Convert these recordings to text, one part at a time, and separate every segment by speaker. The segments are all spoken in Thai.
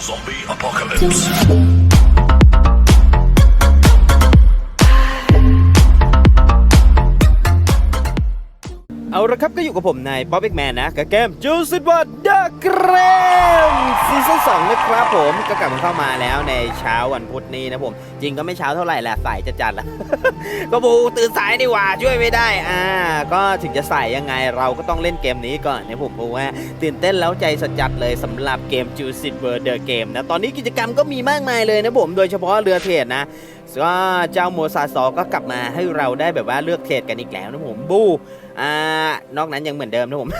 Speaker 1: Zombie apocalypse.
Speaker 2: เอาละครับก็อยู่กับผมนายป๊อปเอกแมนนะกับเกมจูซิบอดเดอะเกรมซีซั่นสองนะครับผมก็กลับมาเข้ามาแล้วในเช้าวันพุธนี้นะผม จริงก็ไม่เช้าเท่าไหร่แหละสายจะจัดละก็บูตื่นสายดีกว่าช่วยไม่ได้อ่าก็ถึงจะสายยังไงเราก็ต้องเล่นเกมนี้ก่อนนะผมเพราะว่าตื่นเต้นแล้วใจสดจัดเลยสำหรับเกมจูซิบอดเดอะเกมนะตอนนี้กิจกรรมก็มีมากมายเลยนะผม โดยเฉพาะเรือเทรดนะก็เจ้าโมซาซอก็กลับมาให้เราได้แบบว่าเลือกเทรดกันอีกแล้วนะผมบู อ่านอกนั้นยังเหมือนเดิมนะผม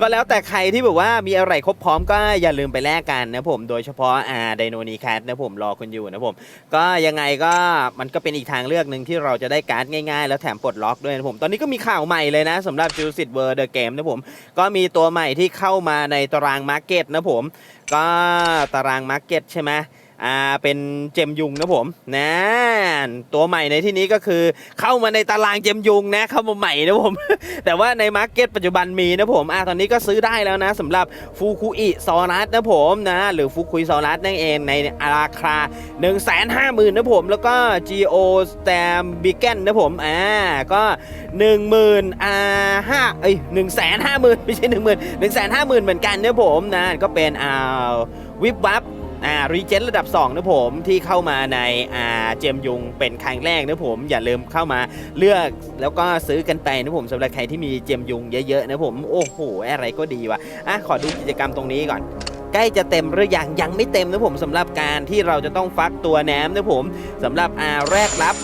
Speaker 2: ก็แล้วแต่ใครที่แบบว่ามีอะไรครบพร้อมก็อย่าลืมไปแลกกันนะผม โดยเฉพาะอ่าไดโนนีแคทนะผมรอคุณอยู่นะผม ก็ยังไงก็มันก็เป็นอีกทางเลือกหนึ่งที่เราจะได้การ์ดง่ายๆ แล้วแถมปลดล็อกด้วยนะผม ตอนนี้ก็มีข่าวใหม่เลยนะสำหรับ j u i c e World The Game นะผม ก็มีตัวใหม่ที่เข้ามาในตารางมาร์เก็ตนะผม ก็ตารางมาร์เก็ตใช่ไหม อ่าเป็นเจมยุงนะผมนะตัวใหม่ในที่นี้ก็คือเข้ามาในตารางเจมยุงนะเข้ามาใหม่นะผม แต่ว่าในมาร์เก็ตปัจจุบันมีนะผมอ่าตอนนี้ก็ซื้อได้แล้วนะสำหรับฟูคุอิซอรัสนะผมนะหรือฟูคุยซอรัสนั่นเองในราคา 1 5 0 0 0 0นะผมแล้วก็ Geo Stam Beacon นะผมอ่าก็10,000อ่าห้าเอ้ย1 5 0 0 0 0ไม่ใช่10,000 1 5 0 0 0 0เหมือนกันนะผมนะก็เป็นอ่าวิบวับ อ่ารีเจนระดับ2นะผมที่เข้ามาในอ่าเจมยุงเป็นครั้งแรกนะผมอย่าลืมเข้ามาเลือกแล้วก็ซื้อกันไปนะผมสำหรับใครที่มีเจมยุงเยอะๆนะผมโอ้โหอะไรก็ดีว่ะอะขอดูกิจกรรมตรงนี้ก่อนใกล้จะเต็มหรือยังยังไม่เต็มนะผมสำหรับการที่เราจะต้องฟักตัวแหนมนะผมสำหรับอ่าแรกรับ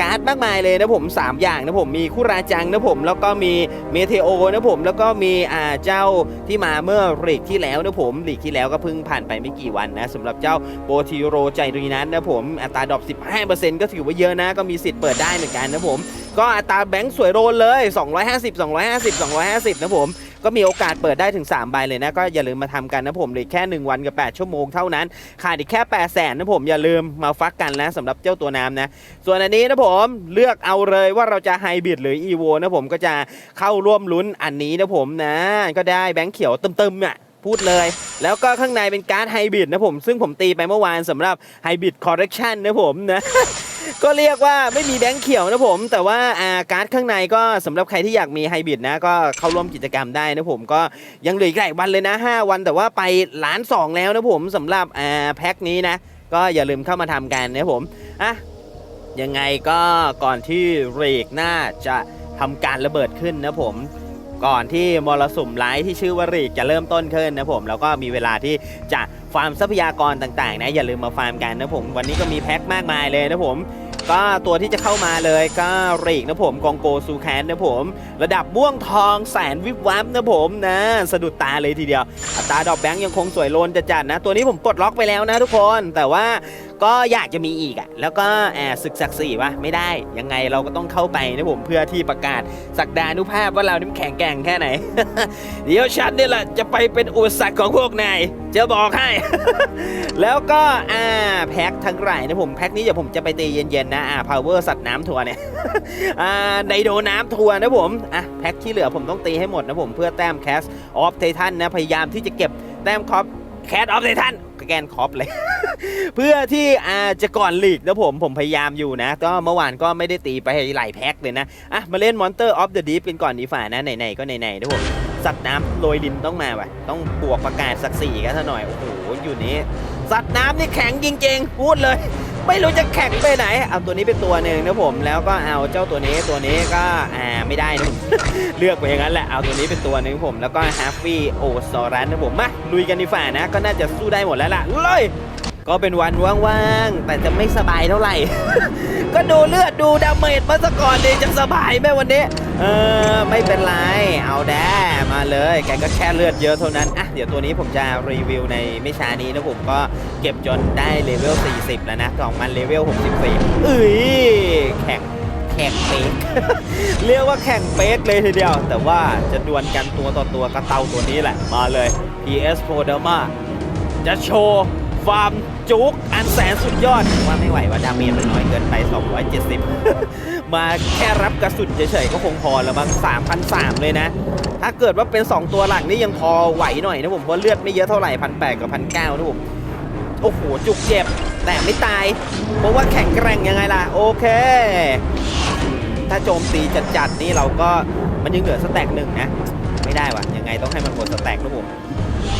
Speaker 2: การ์ดมากมายเลยนะผม 3 อย่างนะผมมีคุราจังนะผม แล้วก็มีเมเทโอนะผม แล้วก็มีอ่าเจ้าที่มาเมื่อลีกที่แล้วนะผมลีกที่แล้วก็เพิ่งผ่านไปไม่กี่วันนะสำหรับเจ้าโปทีโรใจรีนั้นนะผมอัตราดรอป15%ก็ถือว่าเยอะนะ ก็มีสิทธิ์เปิดได้เหมือนกันนะผม ก็อัตราแบงค์สวยโรนเลย 250 250 250 นะผม ก็มีโอกาสเปิดได้ถึง3ใบเลยนะก็อย่าลืมมาทำกันนะผมเลยแค่ 1 วันกับ 8 ชั่วโมงเท่านั้นขาดอีกแค่8แสนนะผมอย่าลืมมาฟักกันนะสำหรับเจ้าตัวน้ำนะ ส่วนอันนี้นะผมเลือกเอาเลยว่าเราจะไฮบริดหรืออีโวนะผมก็จะเข้าร่วมลุ้นอันนี้นะผมนะ ก็ได้แบงค์เขียวตึมๆอะพูดเลย แล้วก็ข้างในเป็นการ์ดไฮบริดนะผม ซึ่งผมตีไปเมื่อวานสำหรับไฮบริดคอร์เรคชันนะผมนะ ก็เรียกว่าไม่มีแบงค์เขียวนะผม แต่ว่าอาการ์ดข้างในก็สำหรับใครที่อยากมีไฮบริดนะ ก็เข้าร่วมกิจกรรมได้นะผมก็ยังเหลืออีกหลายวันเลยนะ 5 วันแต่ว่าไปล้านสองแล้วนะผมสำหรับอ่าแพ็คนี้นะ ก็อย่าลืมเข้ามาทำกันนะผมอะยังไงก็ก่อนที่เรกน่าจะทำการระเบิดขึ้นนะผม ก่อนที่มรสุมร้ายที่ชื่อว่ารีกจะเริ่มต้นขึ้นนะผมแล้วก็มีเวลาที่จะฟาร์มทรัพยากรต่างๆนะอย่าลืมมาฟาร์มกันนะผมวันนี้ก็มีแพ็คมากมายเลยนะผมก็ตัวที่จะเข้ามาเลยก็รีกนะผมกองโกซูแคนนะผม ระดับม่วงทองแสนวิบวับนะผมนะสะดุดตาเลยทีเดียวอัตราดอกแบงก์ยังคงสวยโลนจะจัดนะ ตัวนี้ผมปลดล็อกไปแล้วนะทุกคนแต่ว่า ก็อยากจะมีอีกอะ่ะแล้วก็แอบศึกศักดิ์ศรีวะไม่ได้ ยังไงเราก็ต้องเข้าไปนะผมเพื่อที่ประกาศศักดานุภาพว่าเรานี่แข็งแกร่งแค่ไหน เดี๋ยวฉันนี่แหละจะไปเป็นอุปสรรคของพวกนายจะบอกให้ แล้วก็อ่าแพ็คทั้งหลายนะผมแพ็คนี้เดี๋ยวผมจะไปตีเย็นๆนะอ่า power สัตว์น้ำทัวร์เนี่ยอ่าไดโดน้ำทัวร์นะผมอะแพ็คที่เหลือผมต้องตีให้หมดนะผมเพื่อแต้มแคสออฟไททันนะพยายามที่จะเก็บแต้มคอปแคสออฟไททัน แกนคอปเลย เพื่อที่อาจะก่อนลีกนะผมผมพยายามอยู่นะ ก็เมื่อวานก็ไม่ได้ตีไปหลายแพ็คเลยนะ อะ มาเล่น Monster of the Deep กันก่อนดีฝ่านะ ไหน ๆ ก็ไหนๆนะผมสัตว์น้ำโรยดินต้องมาว่ะ ต้องบวกประกาศสักสี่กันซะหน่อย โอ้โห อยู่นี้ สัตว์น้ำนี่แข็งจริงๆ พูดเลย ไม่รู้จะแข็งไปไหน เอาตัวนี้เป็นตัวหนึ่งนะผมแล้วก็เอาเจ้าตัวนี้ตัวนี้ก็อ่าไม่ได้นะเลือกไปอย่างนั้นแหละเอาตัวนี้เป็นตัวหนึ่งผมแล้วก็ฮาร์ฟี่โอซอรัสนะผมมาลุยกันดีฝ่านะ ก็น่าจะสู้ได้หมดแล้วล่ะเลยก็เป็นวันว่างๆแต่จะไม่สบายเท่าไหร่ ก็ดูเลือดดูดาเมจมาซะก่อนดีจะสบายไหมวันนี้ เออ ไม่เป็นไร เอาแด้มาเลย แกก็แค่เลือดเยอะเท่านั้น อะ เดี๋ยวตัวนี้ผมจะรีวิวในไม่ช้านี้นะผมก็เก็บจนได้เลเวล 40 แล้วนะของมันเลเวล 64เอ้ยแข่งแข่งเป๊กเรียกว่าแข่งเป๊กเลยทีเดียว แต่ว่าจะดวลกันตัวต่อตัวกับเตาตัวนี้แหละ มาเลย PS p r o d e r m a จะโชว์ฟาร์ม จุกอันแสนสุดยอด ว่าไม่ไหวว่าดาเมจมันน้อยเกินไป 270 มาแค่รับกระสุนเฉยๆก็คงพอแล้วมั้ง3,003เลยนะ ถ้าเกิดว่าเป็น 2 ตัวหลังนี่ยังพอไหวหน่อยนะผมเพราะเลือดไม่เยอะเท่าไหร่พันแปกับพันเก้านะผมโอ้โห จุกเจ็บ แต่ไม่ตาย เพราะว่าแข็งแกร่งยังไงล่ะ โอเค ถ้าโจมตีจัดๆนี่เราก็มันยังเหลือสแต็กหนึ่งนะ ไม่ได้วะยังไงต้องให้มันหมดสแต็กนะผม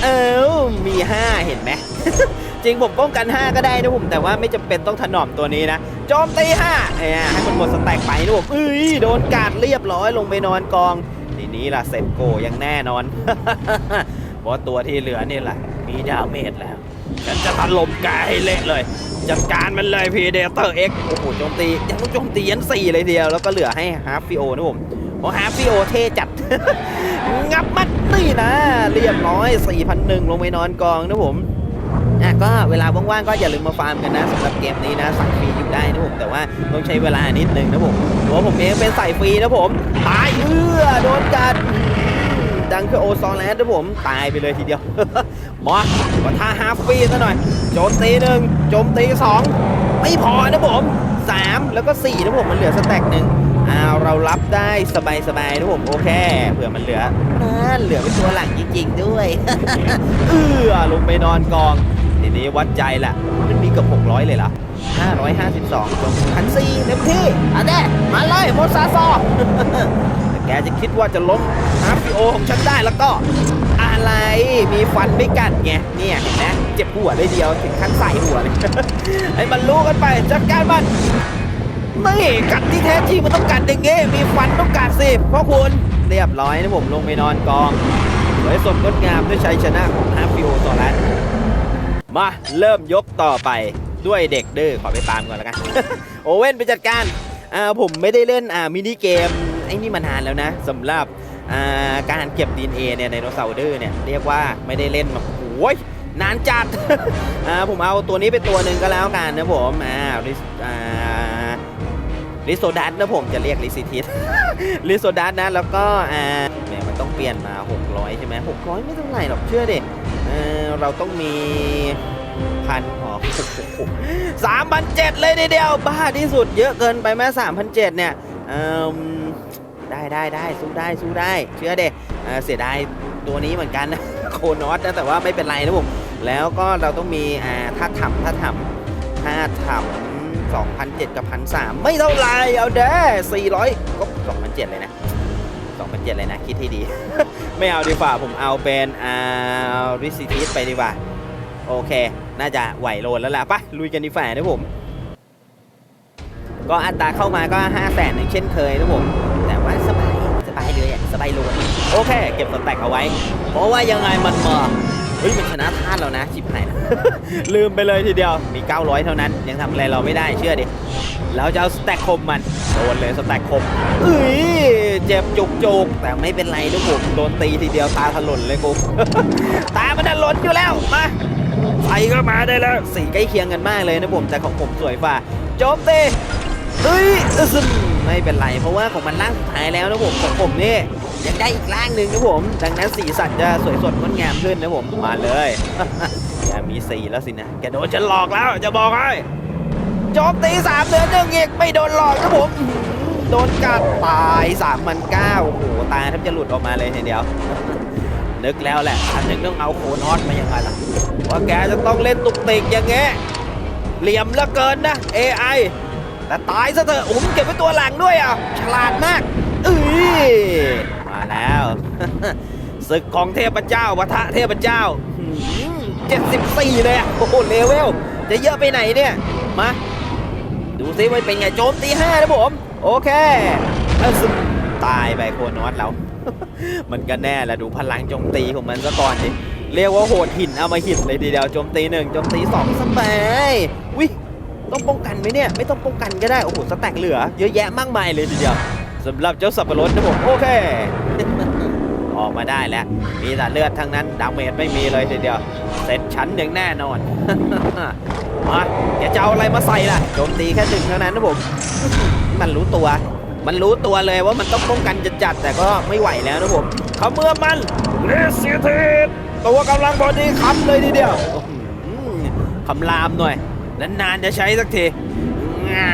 Speaker 2: เออมี 5 เห็นไหม จริงผมป้องกัน 5 ก็ได้นะผมแต่ว่าไม่จำเป็นต้องถนอมตัวนี้นะโจมตี5เอ้ยให้มันหมดสแต็กไปนะผมเอ้ยโดนกาดเรียบร้อยลงไปนอนกอง ทีนี้ล่ะเซตโกยังแน่นอนเพราะตัวที่เหลือนี่แหละมีดาเมจแล้วฉันจะถล่มกายให้เละเลย จัดการมันเลยพีเดเตอร์เอ็กโอ้โหโจมตียังต้องโจมตียันสี่เลยเดียวแล้วก็เหลือให้ฮาร์ฟิโอนะผมเพราะฮาร์ฟิโอเท่จัด งับมัดนี่นะ เรียบร้อย4,001ลงไปนอนกองนะผม อะก็เวลาว่างๆก็อย่าลืมมาฟาร์มกันนะสำหรับเกมนี้นะสั่งฟรีอยู่ได้นะผมแต่ว่าต้องใช้เวลานิดนึงนะผมตัวผมเองเป็นใส่ฟรีนะผมตายเอื้อโดนกัดดังคือโอซอนแลนด์นะผมตายไปเลยทีเดียวมามาท่าฮาฟฟรีซะหน่อยโจมตีหนึ่งโจมตีสองไม่พอนะผมสามแล้วก็สี่นะผมมันเหลือสแต็กหนึ่งอ้าวเรารับได้สบายๆนะผมโอเคเผื่อมันเหลือนั่นเหลือเป็นตัวหลังจริงๆด้วยเอื้อลงไปนอนกอง ทีนี้วัดใจแหละมันมีเกับ600 เลยเหรอ552จงพันสี่เต็มที่อันเด้มาเลยโมซาซอแต่แกจะคิดว่าจะล้มอาร์พีโอของฉันได้แล้วก็ อะไรมีฟันไม่กัดไงเนี่ยเห็นไหมเจ็บหัวเลยเดียวถึงขั้นใส่หัวเลยให้มันรู้กันไปจัดการมันนี่กัดที่แท้จริงมันต้องกัดอย่างงี้มีฟันต้องกัดสิเพราะคุณเรียบร้อยนะผมลงไปนอนกองสวยสดงดงามด้วยชัยชนะของฮาร์ฟิโอต่อแล้ว มา เริ่มยกต่อไปด้วยเด็กดื้อขอไปตามก่อนแล้วกัน โอเว่นไปจัดการอ่าผมไม่ได้เล่นอ่ามินิเกมไอ้นี่มานานแล้วนะสำหรับอ่าการเก็บ DNA เนี่ยไดโนเสาร์ดื้อเนี่ยเรียกว่าไม่ได้เล่นมาโอ้ยนานจัดอ่าผมเอาตัวนี้ไปตัวหนึ่งก็แล้วกันนะผมอ่าริสอ่าลิโซดัสนะผมจะเรียกลิซิทิสลิโซดัสนะแล้วก็อ่าแหมมันต้องเปลี่ยนมา 600 ใช่ไหม600 ไม่เท่าไหร่หรอกเชื่อดิ ออเราต้องมีพันอ๋อสามพันเจ็ดเลยทีเดียวบ้าที่สุดเยอะเกินไปไหมสามพันเจ็ดเนี่ยเอมได้ได้ได้สู้ได้สู้ได้ เชื่อเด็เสียดายตัวนี้เหมือนกันนะโคนอสนะแต่ว่าไม่เป็นไรนะผมแล้วก็เราต้องมีอ่าถ้าทำถ้าทำถ้าทำ2,007กับ1,003ไม่เท่าไรเอาเด้400ก็2,007เลยนะ 2,007เลยนะ คิดให้ดี ไม่เอาดีกว่าผมเอาเป็นอาริซิทิสไปดีกว่า โอเค น่าจะไหวโลนแล้วล่ะไปะลุยกันดีฝ่านะผม ก็อัตราเข้ามาก็5 0 0แสนอย่างเช่นเคยนะผม แต่ว่าสบายสบายเลยอะสบายโลนโอเค เก็บสแต็กเอาไว้ เพราะว่ายังไงมันมาเฮ้ยมันชนะท่านแล้วนะชิบหายแล้วลืมไปเลยทีเดียวมี 900 เท่านั้น ยังทำอะไรเราไม่ได้เชื่อดิ แล้วจะเอาสแต็กคมมันโดนเลยสแต็กคมเอ้ยเจ็บจุกจุกแต่ไม่เป็นไรนะผมโดนตีทีเดียวตาถลนเลยกูตามันถลนอยู่แล้วมาใส่ก็มาได้แล้วสีใกล้เคียงกันมากเลยนะผมแต่ของผมสวยฝ่าโจมตีเอ้ยซึมไม่เป็นไรเพราะว่าของมันล่างสุดท้ายแล้วนะผมของผมนี่ยังได้อีกล่างหนึ่งนะผมดังนั้นสีสันจะสวยสดงดงามขึ้นนะผมมาเลยอย่ามีสีแล้วสินะแกโดนฉันหลอกแล้วจะบอกให้ จมตีสามเดือนหนึ่งอีกไม่โดนหลอกนะผมโดนกัดตายสามพันเก้าโอ้โหตาแทบจะหลุดออกมาเลยทีเดียว นึกแล้วแหละฉันนึงต้องเอาโคนอสมายังไงล่ะว่าแกจะต้องเล่นตุกติกอย่างเงี้ยเหลี่ยมเหลือเกินนะ AI แต่ตายซะเถอะผมเก็บไว้ตัวหลังด้วยอะฉลาดมากเอ้ยมาแล้วศึกของเทพเจ้าปะทะเทพเจ้าเจ็ดสิบสี่เลยอะโอ้โหเลเวลจะเยอะไปไหนเนี่ยมา ดูซิว่าเป็นไงโจมตีห้านะผม โอเคเอ้าซึมตายไปโคนอสเรามันก็แน่แหละดูพลังโจมตีของมันซะก่อนดิเรียกว่าโหดหินเอามาหินเลยทีเดียวโจมตีหนึ่งโจมตีสองสบายวิต้องป้องกันไหมเนี่ยไม่ต้องป้องกันก็ได้โอ้โหสแต็กเหลือ เยอะแยะมากมายเลยทีเดียวสำหรับเจ้าสับปะรดนะผมโอเค ออกมาได้แล้ว มีแต่เลือดทั้งนั้นดาเมจไม่มีเลยทีเดียว เสร็จชั้นอย่งแน่นอน มาแกจะเอาอะไรมาใส่ล่ะโจมตีแค่หนึ่งเท่านั้นนะผม มันรู้ตัว มันรู้ตัวเลยว่ามันต้องป้องกันจัดๆแต่ก็ไม่ไหวแล้วนะผมเขาเมื่อมันเลสเซียทีตัวกำลังพอดีคำเลยทีเดียวอื้อหือคำรามหน่อยนานๆจะใช้สักทีงา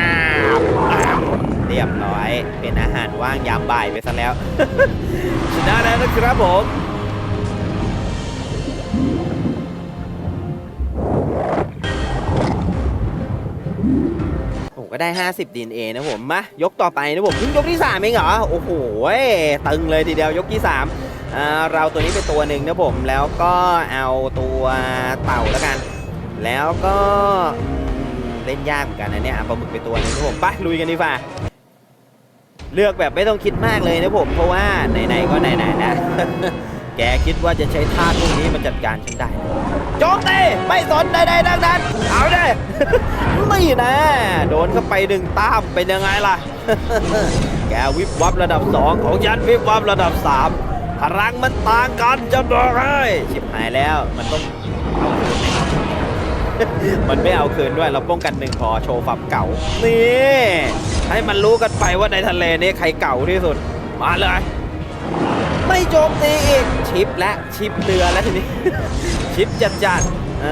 Speaker 2: บอ้าวเรียบร้อย เป็นอาหารว่างยามบ่ายไปซะแล้วชนะแล้วนะครับผม ผมก็ได้ 50 DNA นะผมมายกต่อไปนะผมเพิ่งยกที่ 3 เองเหรอ โอ้โหตึงเลยทีเดียวยกที่ 3 เราตัวนี้เป็นตัวหนึ่งนะผม แล้วก็เอาตัวเต่าแล้วกัน แล้วก็เล่นยากเหมือนกันนะเนี่ยปลาหมึกไปตัวนึงนะผมไปลุยกันดีกว่าเลือกแบบไม่ต้องคิดมากเลยนะผม เพราะว่าไหนๆก็ไหนๆนะ แกคิดว่าจะใช้ท่าพวกนี้มาจัดการฉันได้ โจมตีไม่สนใดๆดังนั้น เอาเด้ไม่นะ โดนเข้าไปดึงตามเป็นยังไงล่ะ แกวิบวับระดับ 2 ของยันวิบวับระดับ 3 พลังมันต่างกันจะบอกให้ชิบหายแล้วมันต้องเอาคืนไมมันไม่เอาคืนด้วยเราป้องกันหนึ่งพอโชว์ฝับเก่า นี่ ให้มันรู้กันไปว่าในทะเลนี้ใครเก่าที่สุด มาเลย ไม่โจมตีอีก ชิปและชิปเรือแล้วทีนี้ ชิปจัดจัดเอ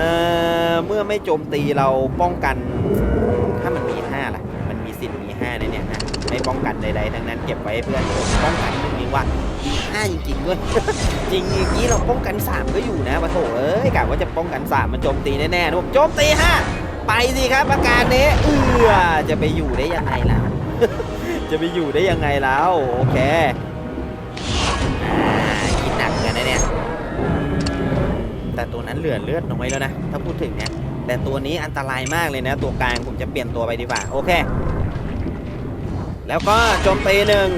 Speaker 2: อเมื่อไม่โจมตีเราป้องกันถ้ามันมี5ล่ะ มันมีสิทธิ์มี5ในเนี่ยฮะไม่ป้องกันใดๆทั้งนั้นเก็บไว้ให้เพื่อนป้องกันนึงนี้ว่ามี5จริงๆด้วยจริงอย่างนี้เราป้องกัน 3 ก็อยู่นะปะโถเอ้ยกะว่าจะป้องกัน 3 มันโจมตีแน่ๆนะผมโจมตี5ไปสิครับอาการนี้เอือจะไปอยู่ได้ยังไงแล้วจะไปอยู่ได้ยังไงแล้วโอเค แต่ตัวนั้นเหลือเลือดน้อยแล้วนะ ถ้าพูดถึงเนี่ย แต่ตัวนี้อันตรายมากเลยนะ ตัวกลางผมจะเปลี่ยนตัวไปดีกว่า โอเค แล้วก็โจมตีหนึ่ง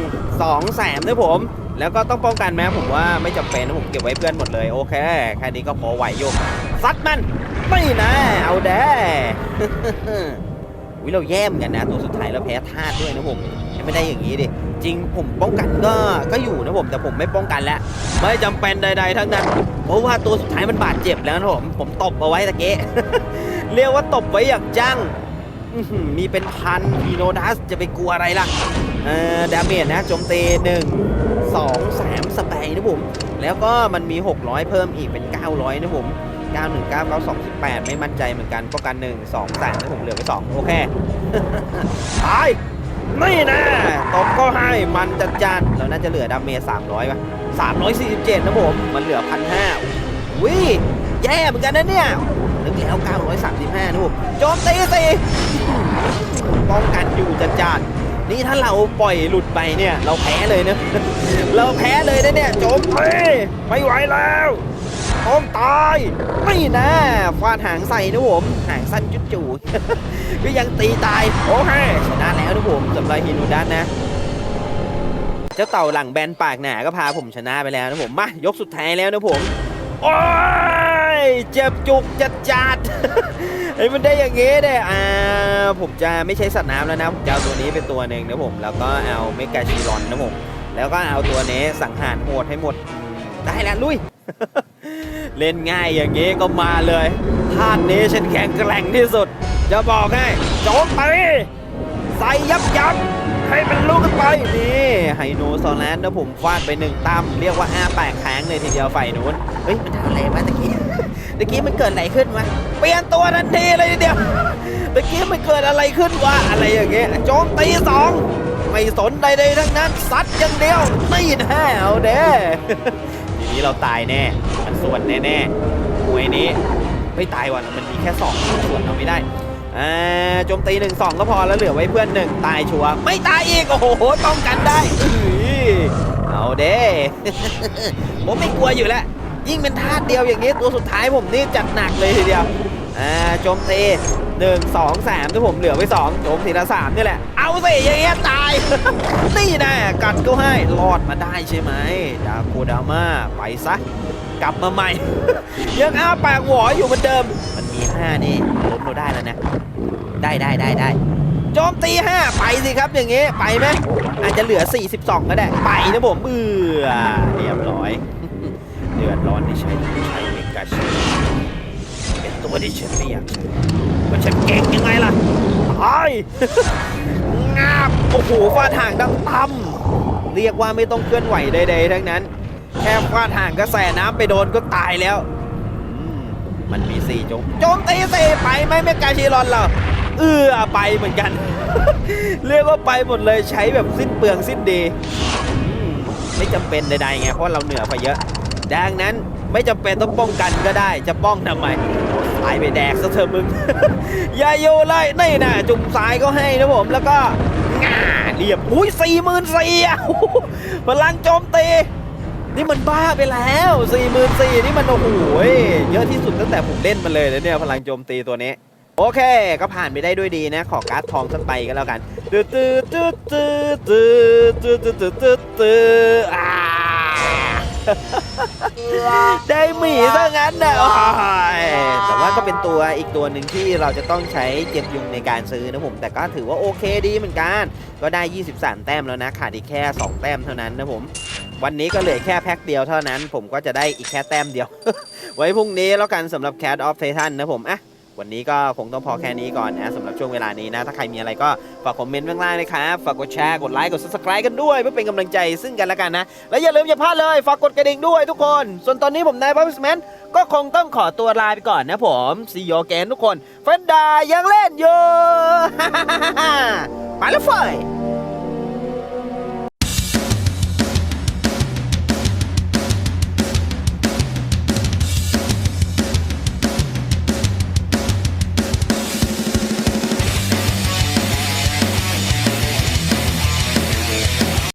Speaker 2: สองแสมด้วยผม แล้วก็ต้องป้องกันไหมผมว่าไม่จำเป็นนะผมเก็บไว้เพื่อนหมดเลย โอเค แค่นี้ก็พอไหวโยกซัดมันไม่นะ เอาแด้วิเราแย่มกันนะ ตัวสุดท้ายเราแพ้ธาตุด้วยนะผม ไม่ได้อย่างนี้ดิจริงผมป้องกันก็ก็อยู่นะผมแต่ผมไม่ป้องกันแล้วไม่จำเป็นใด ๆ ทั้งนั้น เพราะว่าตัวสุดท้ายมันบาดเจ็บแล้วนะผมผมตบเอาไว้ตะเก๊เรียกว่าตบไว้อย่างจังมีเป็นพันพีโนดัสจะไปกลัวอะไรล่ะเออดาเมจนะโจมตี1 2 3สเปรย์นะผมแล้วก็มันมี 600 เพิ่มอีกเป็น 900 นะผม919 92 18 ไม่มั่นใจเหมือนกันป้องกัน 1 2 3นะผมเหลือไป 2 โอเคตาย นี่นะตบก็ให้มันจัดจานเราน่าจะเหลือดาเมจ300ป่ะ347นะผมมันเหลือ1,500วิแย่เหมือนกันนะเนี่ยนึกแล้ว935นะผมโจมตีสิป้องกันอยู่จัดจานนี่ถ้าเราปล่อยหลุดไปเนี่ย เราแพ้เลยนะเราแพ้เลยนะเนี่ยโจมตีไม่ไหวแล้วต้องตายไม่นะฟาดหางใส่นะผม หางสั้นจุดจู่ก็ยังตีตาย โอเคชนะแล้วนะผมสำหรับฮินูดันนะ เจ้าเต่าหลังแบนปากหนาก็พาผมชนะไปแล้วนะผมมายกสุดท้ายแล้วนะผมโอ้ยเจ็บจุกจัดจัดเฮ้ยมันได้อย่างงี้เนี่ยอ่าผมจะไม่ใช้สัตว์น้ำแล้วนะผมจะเอาตัวนี้เป็นตัวหนึ่งนะผม แล้วก็เอาเมกาชิรอนนะผม แล้วก็เอาตัวนี้สังหารโหดให้หมด ได้แล้วลุย เล่นง่ายอย่างงี้ก็มาเลยท่านนี้ฉันแข็งแกร่งที่สุด จะบอกให้โจมไปใส่ยับยับให้มันลุกขึ้นไปนี่ไฮโนซอลแลนด์นะผมฟาดไปหนึ่งตั้มเรียกว่าอ้าแปกค้างเลยทีเดียวฝ่ายนู้นเฮ้ยมันทำอะไรวะตะกี้ตะกี้มันเกิดอะไรขึ้นวะเปลี่ยนตัวทันทีเลยทีเดียวตะกี้มันเกิดอะไรขึ้นวะอะไรอย่างเงี้ยโจมตีสองไม่สนใดๆทั้งนั้นซัดอย่างเดียวไม่แน่เอาเด้ นี้เราตายแน่ มันส่วนแน่แน่หวยนี้ไม่ตายว่ะมันมีแค่สองส่วนเราไม่ได้อ่าโจมตีหนึ่งสองก็พอแล้วเหลือไว้เพื่อนหนึ่งตายชัวร์ไม่ตายอีกโอ้โหต้องกันได้เอาเด้ผมไม่กลัวอยู่แล้วยิ่งเป็นธาตุเดียวอย่างนี้ตัวสุดท้ายผมนี่จัดหนักเลยทีเดียว อ่าโจมตีหนึ่งสองสามที่ผมเหลือไว้สองโจมทีละสามนี่แหละ เอาสิอย่างเงี้ยตาย นี่นะกัดก็ให้รอดมาได้ใช่ไหมดาโกดาม่าไปซะ กลับมาใหม่ ยังอ้าปากหวออยู่เหมือนเดิม มันมีห้านี่ล้มเราได้แล้วนะ ได้ได้ได้ได้โจมตีห้าไปสิครับอย่างงี้ไปไหมอาจจะเหลือ 42 ก็ได้ ไปนะผมเบื่อเรียบร้อย เดือดร้อนที่ใช้ใช้เมกาชิ ตัวที่ฉันไม่อยากใช้ว่าฉันเก่งยังไงล่ะตายงาบโอ้โหฟาดห่างดังตั้มเรียกว่าไม่ต้องเคลื่อนไหวใดๆทั้งนั้น แค่ฟาดห่างกระแสน้ำไปโดนก็ตายแล้วอืมมันมีสี่โจมโจมตีสี่ไปไหมเมกาชิรอนเราเอื้อไปเหมือนกัน เรียกว่าไปหมดเลยใช้แบบสิ้นเปลืองสิ้นดีอืมไม่จำเป็นใดๆไงเพราะเราเหนือกว่าเยอะ ดังนั้นไม่จำเป็นต้องป้องกันก็ได้ จะป้องทำไม สายไปแดกซะเถอะมึงอย่าโยเลยนี่นะจุ่มสายก็ให้นะผมแล้วก็งาเรียบอุ้ยสี่หมื่นสี่อะพลังโจมตีนี่มันบ้าไปแล้วสี่หมื่นสี่นี่มันโอ้โหเยอะที่สุดตั้งแต่ผมเล่นมาเลยนะเนี่ยพลังโจมตีตัวนี้โอเค ก็ผ่านไปได้ด้วยดีนะ ขอการ์ดทองสักใบก็แล้วกันตื้อตื้อตื้อตื้อตื้อตื้อตื้อตื้อตื้ออ่า ได้หมีซะงั้นนะโอ้ยแต่ว่าก็เป็นตัวอีกตัวหนึ่งที่เราจะต้องใช้เจ็บยุงในการซื้อนะผม แต่ก็ถือว่าโอเคดีเหมือนกัน ก็ได้ 23 แต้มแล้วนะ ขาดอีกแค่ 2 แต้มเท่านั้นนะผม วันนี้ก็เหลือแค่แพ็คเดียวเท่านั้น ผมก็จะได้อีกแค่แต้มเดียว ไว้พรุ่งนี้แล้วกันสำหรับ Cat of Titan นะผมอะ วันนี้ก็คงต้องพอแค่นี้ก่อนนะสำหรับช่วงเวลานี้นะ ถ้าใครมีอะไรก็ฝากคอมเมนต์ข้างล่างนะครับ ฝากกดแชร์ กดไลค์ กด subscribe กันด้วย เพื่อเป็นกำลังใจซึ่งกันและกันนะ และอย่าลืมอย่าพลาดเลย ฝากกดกระดิ่งด้วยทุกคน ส่วนตอนนี้ผมนายพัฟสแมนก็คงต้องขอตัวลาไปก่อนนะผมซีโยแกนทุกคนเฟนดายังเล่นอยู่ ไปแล้วเฟย